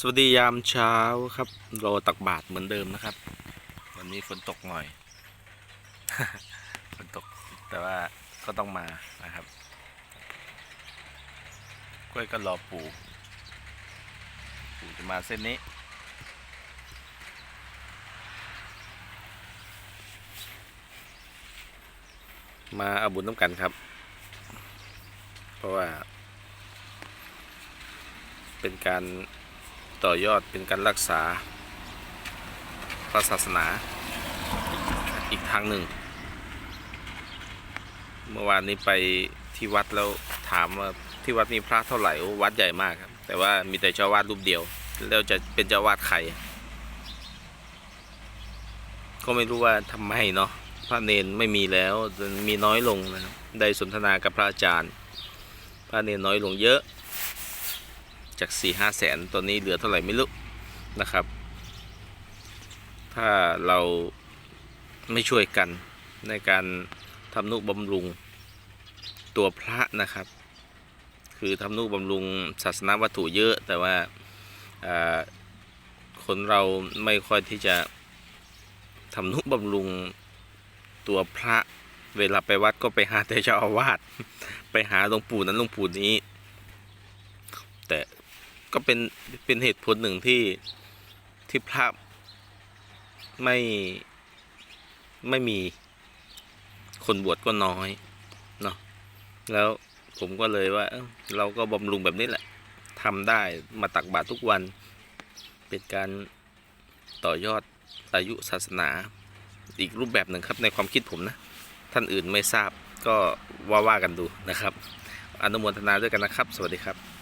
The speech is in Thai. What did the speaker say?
สวัสดียามเช้าครับรอตักบาตรเหมือนเดิมนะครับ วันนี้ฝนตกหน่อย ฝนตกแต่ว่าก็ต้องมานะครับ กล้วยก็รอปู่ปู่จะมาเส้นนี้ มาเอาบุญน้ำกันครับ เพราะว่า เป็นการ ต่อยอดเป็นการรักษา พระศาสนา อีกทางหนึ่ง เมื่อวานนี้ไปที่วัดแล้วถามว่าที่วัดมีพระเท่าไหร่วัดใหญ่มากครับ แต่ว่ามีแต่เจ้าวาดรูปเดียว แล้วจะเป็นเจ้าวาดใครก็ไม่รู้ว่าทำไมเนาะพระเนนไม่มีแล้วมีน้อยลงนะครับได้สนทนากับพระอาจารย์ พระเนนน้อยลงเยอะ จาก4ี่ห้าแสนตอนนี้เหลือเท่าไหร่ไม่รู้นะครับ ถ้าเราไม่ช่วยกันในการทำนุบำรุงตัวพระนะครับ คือทำนุบำรุงศาสนาวัตถุเยอะ แต่ว่าคนเราไม่ค่อยที่จะทำนุบำรุงตัวพระเวลาไปวัดก็ไปหาแต่เจ้าอาวาสไปหาหลวงปู่นั้นหลวงปู่นี้ ก็เป็นเป็นเหตุผลหนึ่งที่ที่พระไม่ไม่มีคนบวชก็น้อยเนาะแล้วผมก็เลยว่าเเราก็บำรุงแบบนี้แหละทำได้มาตักบาตรทุกวัน เป็นการต่อยอดอายุศาสนาอีกรูปแบบหนึ่งครับในความคิดผมนะ ท่านอื่นไม่ทราบก็ว่าว่ากันดูนะครับ อนุโมทนาด้วยกันนะครับ สวัสดีครับ